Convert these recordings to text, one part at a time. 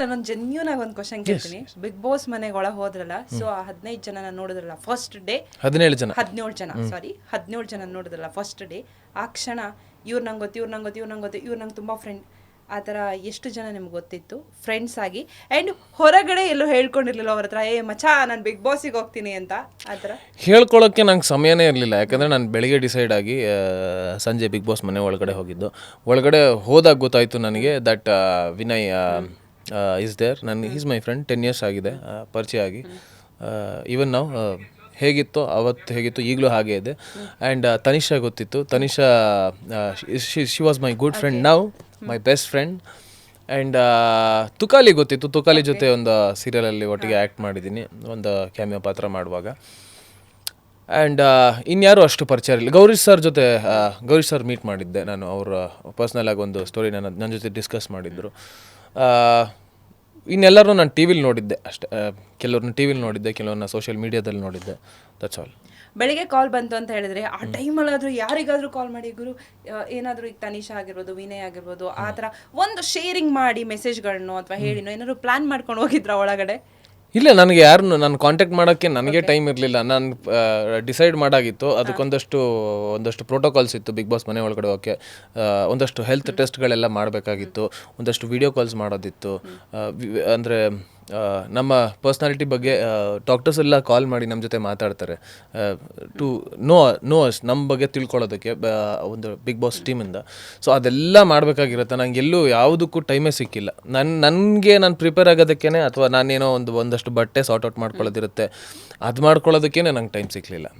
ನಾನೊಂದು ಜೆನ್ಯೂನ್ ಆಗಿ ಒಂದು ಕ್ವಶನ್ ಕೇಳ್ತೀನಿ. ಬಿಗ್ ಬಾಸ್ ಮನೆಗೆ ಒಳ ಹೋದ್ರಲ್ಲ ಸೊ ಆ ಹದಿನೈದು ಜನ ನೋಡಿದ್ರಲ್ಲ ಫಸ್ಟ್ ಡೇ ಹದಿನೇಳು ಜನ. ಹದಿನೇಳು ಜನ ಸಾರಿ ಹದಿನೇಳು ಜನ ನೋಡಿದ್ರಲ್ಲ ಫಸ್ಟ್ ಡೇ ಆ ಕ್ಷಣ ಇವ್ರು ನಂಗೆ ಗೊತ್ತು ಇವ್ರು ನಂಗೆ ಗೊತ್ತು ಇವ್ರು ನಂಗೆ ಗೊತ್ತು ಇವ್ರು ನಂಗೆ ತುಂಬ ಫ್ರೆಂಡ್ ಆ ಥರ ಎಷ್ಟು ಜನ ನಿಮ್ಗೆ ಗೊತ್ತಿತ್ತು? ಫ್ರೆಂಡ್ಸ್ ಆಗಿ. ಆ್ಯಂಡ್ ಹೊರಗಡೆ ಎಲ್ಲೂ ಹೇಳ್ಕೊಂಡಿರ್ಲಿಲ್ಲ ಅವ್ರ ಹತ್ರ ಏ ಮಚಾ ನಾನು ಬಿಗ್ ಬಾಸಿಗೆ ಹೋಗ್ತೀನಿ ಅಂತ ಆ ಥರ. ಹೇಳ್ಕೊಳ್ಳೋಕ್ಕೆ ನಂಗೆ ಸಮಯನೇ ಇರಲಿಲ್ಲ. ಯಾಕಂದರೆ ನಾನು ಬೆಳಿಗ್ಗೆ ಡಿಸೈಡ್ ಆಗಿ ಸಂಜೆ ಬಿಗ್ ಬಾಸ್ ಮನೆ ಒಳಗಡೆ ಹೋಗಿದ್ದು. ಒಳಗಡೆ ಹೋದಾಗ ಗೊತ್ತಾಯಿತು ನನಗೆ ದಟ್ ವಿನಯ್ ಇಸ್ ದೇರ್ ನನ್ನ is my friend ten years ಆಗಿದೆ. ಪರಿಚಯ ಆಗಿ. ಈವನ್ ನಾವು ಹೇಗಿತ್ತು ಅವತ್ತು ಹೇಗಿತ್ತು ಈಗಲೂ ಹಾಗೆ ಇದೆ. ಆ್ಯಂಡ್ ತನಿಷಾ ಗೊತ್ತಿತ್ತು. Tanisha she was my good friend ನಾವು my best friend and Tukali ಗೊತ್ತಿತ್ತು. ತುಕಾಲಿ ಜೊತೆ ಒಂದು ಸೀರಿಯಲಲ್ಲಿ ಒಟ್ಟಿಗೆ ಆ್ಯಕ್ಟ್ ಮಾಡಿದ್ದೀನಿ. ಒಂದು ಕ್ಯಾಮಿಯೋ ಪಾತ್ರ ಮಾಡುವಾಗ. ಆ್ಯಂಡ್ ಇನ್ಯಾರು ಅಷ್ಟು ಪರಿಚಯ ಇರಲಿಲ್ಲ. ಗೌರೀಶ್ ಸರ್ ಜೊತೆ ಗೌರೀಶ್ ಸರ್ ಮೀಟ್ ಮಾಡಿದ್ದೆ. ನಾನು ಅವರ ಪರ್ಸ್ನಲ್ ಆಗಿ ಒಂದು ಸ್ಟೋರಿ ನನ್ನ ನನ್ನ ಜೊತೆ ಡಿಸ್ಕಸ್ ಮಾಡಿದ್ದರು ಇನ್ನೆಲ್ಲರೂ ನಾನು ಟಿ ವಿಲಿ ನೋಡಿದ್ದೆ ಅಷ್ಟೇ. ಕೆಲವ್ರನ್ನ ಟಿ ವಿಲಿ ನೋಡಿದ್ದೆ ಕೆಲವ್ರನ್ನ ಸೋಷಿಯಲ್ ಮೀಡಿಯಾದಲ್ಲಿ ನೋಡಿದ್ದೆ. ದಟ್ಸ್ ಆಲ್ ಬೆಳಿಗ್ಗೆ ಕಾಲ್ ಬಂತು ಅಂತ ಹೇಳಿದ್ರೆ ಆ ಟೈಮಲ್ಲಾದರೂ ಯಾರಿಗಾದರೂ ಕಾಲ್ ಮಾಡಿ ಗುರು ಏನಾದರೂ ಏನಾದ್ರೂ ಈಗ ತನಿಷಾ ಆಗಿರ್ಬೋದು ವಿನಯ್ ಆಗಿರ್ಬೋದು ಆ ಥರ ಒಂದು ಶೇರಿಂಗ್ ಮಾಡಿ ಮೆಸೇಜ್ಗಳನ್ನು ಅಥವಾ ಹೇಳಿನೋ ಏನಾದ್ರು ಪ್ಲ್ಯಾನ್ ಮಾಡ್ಕೊಂಡು ಹೋಗಿದ್ರ ಒಳಗಡೆ? ಇಲ್ಲ, ನನಗೆ ಯಾರನ್ನು ನಾನು ಕಾಂಟ್ಯಾಕ್ಟ್ ಮಾಡೋಕ್ಕೆ ನನಗೆ ಟೈಮ್ ಇರಲಿಲ್ಲ. ನಾನು ಡಿಸೈಡ್ ಮಾಡಾಗಿತ್ತು. ಅದಕ್ಕೊಂದಷ್ಟು ಒಂದಷ್ಟು ಪ್ರೋಟೋಕಾಲ್ಸ್ ಇತ್ತು ಬಿಗ್ ಬಾಸ್ ಮನೆ ಒಳಗಡೆ ಓಕೆ ಒಂದಷ್ಟು ಹೆಲ್ತ್ ಟೆಸ್ಟ್ಗಳೆಲ್ಲ ಮಾಡಬೇಕಾಗಿತ್ತು. ಒಂದಷ್ಟು ವೀಡಿಯೋ ಕಾಲ್ಸ್ ಮಾಡೋದಿತ್ತು. ಅಂದರೆ ನಮ್ಮ ಪರ್ಸ್ನಾಲಿಟಿ ಬಗ್ಗೆ ಡಾಕ್ಟರ್ಸ್ ಎಲ್ಲ ಕಾಲ್ ಮಾಡಿ ನಮ್ಮ ಜೊತೆ ಮಾತಾಡ್ತಾರೆ. ಟು ನೋ ನೋ ಅಸ್ ನಮ್ಮ ಬಗ್ಗೆ ತಿಳ್ಕೊಳ್ಳೋದಕ್ಕೆ ಒಂದು ಬಿಗ್ ಬಾಸ್ ಟೀಮಿಂದ ಸೊ ಅದೆಲ್ಲ ಮಾಡಬೇಕಾಗಿರುತ್ತೆ. ನಂಗೆ ಎಲ್ಲೂ ಯಾವುದಕ್ಕೂ ಟೈಮೇ ಸಿಕ್ಕಿಲ್ಲ. ನನ್ನ ನನಗೆ ನಾನು ಪ್ರಿಪೇರ್ ಆಗೋದಕ್ಕೇ ಅಥವಾ ನಾನೇನೋ ಒಂದು, ಒಂದಷ್ಟು ಬಟ್ಟೆ ಸಾರ್ಟ್ ಔಟ್ ಮಾಡ್ಕೊಳ್ಳೋದಿರುತ್ತೆ. ಅದು ಮಾಡ್ಕೊಳ್ಳೋದಕ್ಕೇ ನಂಗೆ ಟೈಮ್ ಸಿಕ್ಕಲಿಲ್ಲ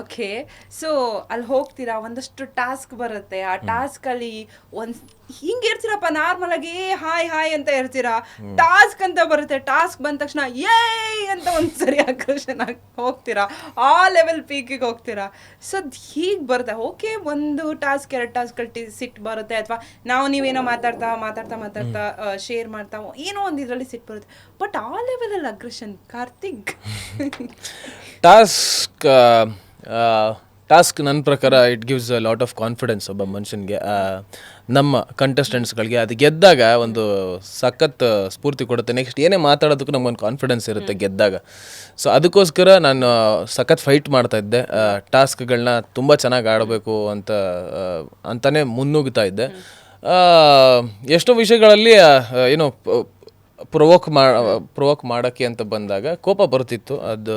ಓಕೆ ಸೊ ಅಲ್ಲಿ ಹೋಗ್ತೀರಾ? ಒಂದಷ್ಟು ಟಾಸ್ಕ್ ಬರುತ್ತೆ. ಆ ಟಾಸ್ಕ್ ಅಲ್ಲಿ ಒಂದ್ ಹಿಂಗೆ ಇರ್ತೀರಪ್ಪ ನಾರ್ಮಲ್ ಆಗಿ ಹಾಯ್ ಹಾಯ್ ಅಂತ ಇರ್ತೀರಾ? ಟಾಸ್ಕ್ ಅಂತ ಬರುತ್ತೆ. ಟಾಸ್ಕ್ ಬಂದ ತಕ್ಷಣ ಏ ಅಂತ ಒಂದ್ಸರಿ ಆಕರ್ಷಣ ಹೋಗ್ತೀರಾ? ಆ ಲೆವೆಲ್ ಪೀಕಿಗೆ ಹೋಗ್ತೀರಾ? ಸೊ ಹೀಗೆ ಬರುತ್ತೆ. ಓಕೆ ಒಂದು ಟಾಸ್ಕ್ ಎರಡು ಟಾಸ್ಕ್ ಸಿಟ್ ಬರುತ್ತೆ. ಅಥವಾ ನಾವು ನೀವೇನೋ ಮಾತಾಡ್ತಾ ಮಾತಾಡ್ತಾ ಮಾತಾಡ್ತಾ ಶೇರ್ ಮಾಡ್ತಾ ಏನೋ ಒಂದು ಇದರಲ್ಲಿ ಸಿಟ್ ಬರುತ್ತೆ. ಬಟ್ ಆ ಲೆವೆಲಲ್ಲಿ ಅಗ್ರೆಷನ್ ಕಾರ್ತಿಕ್. ಟಾಸ್ಕ್ ಟಾಸ್ಕ್ ನನ್ನ ಪ್ರಕಾರ it gives a lot of confidence ಒಬ್ಬ ಮನುಷ್ಯನಿಗೆ. ನಮ್ಮ ಕಂಟೆಸ್ಟೆಂಟ್ಸ್ಗಳಿಗೆ ಅದು ಗೆದ್ದಾಗ ಒಂದು ಸಖತ್ ಸ್ಫೂರ್ತಿ ಕೊಡುತ್ತೆ. ನೆಕ್ಸ್ಟ್ ಏನೇ ಮಾತಾಡೋದಕ್ಕೂ ನಮಗೊಂದು ಕಾನ್ಫಿಡೆನ್ಸ್ ಇರುತ್ತೆ ಗೆದ್ದಾಗ. ಸೊ ಅದಕ್ಕೋಸ್ಕರ ನಾನು ಸಖತ್ ಫೈಟ್ ಮಾಡ್ತಾ ಇದ್ದೆ. ಟಾಸ್ಕ್ಗಳನ್ನ ತುಂಬ ಚೆನ್ನಾಗಿ ಆಡಬೇಕು ಅಂತ ಅಂತಲೇ ಮುನ್ನುಗ್ತಾ ಇದ್ದೆ. ಎಷ್ಟೋ ವಿಷಯಗಳಲ್ಲಿ ಏನು ಪ್ರೊವೋಕ್ ಮಾ ಪ್ರೊವೋಕ್ ಮಾಡೋಕ್ಕೆ ಅಂತ ಬಂದಾಗ ಕೋಪ ಬರ್ತಿತ್ತು. ಅದು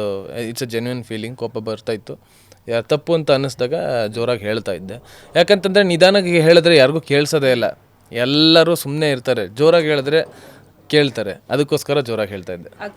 ಇಟ್ಸ್ ಅ ಜೆನ್ಯೂನ್ ಫೀಲಿಂಗ್ ಕೋಪ ಬರ್ತಾ ಇತ್ತು. ಯಾರು ತಪ್ಪು ಅಂತ ಅನ್ನಿಸ್ದಾಗ ಜೋರಾಗಿ ಹೇಳ್ತಾ ಇದ್ದೆ. ಯಾಕಂತಂದರೆ ನಿಧಾನಕ್ಕೆ ಹೇಳಿದ್ರೆ ಯಾರಿಗೂ ಕೇಳಿಸೋದೇ ಇಲ್ಲ. ಎಲ್ಲರೂ ಸುಮ್ಮನೆ ಇರ್ತಾರೆ. ಜೋರಾಗಿ ಹೇಳಿದ್ರೆ ಕೇಳ್ತಾರೆ. ಅದಕ್ಕೋಸ್ಕರ ಜೋರಾಗಿ ಹೇಳ್ತಾ ಇದ್ದೆ.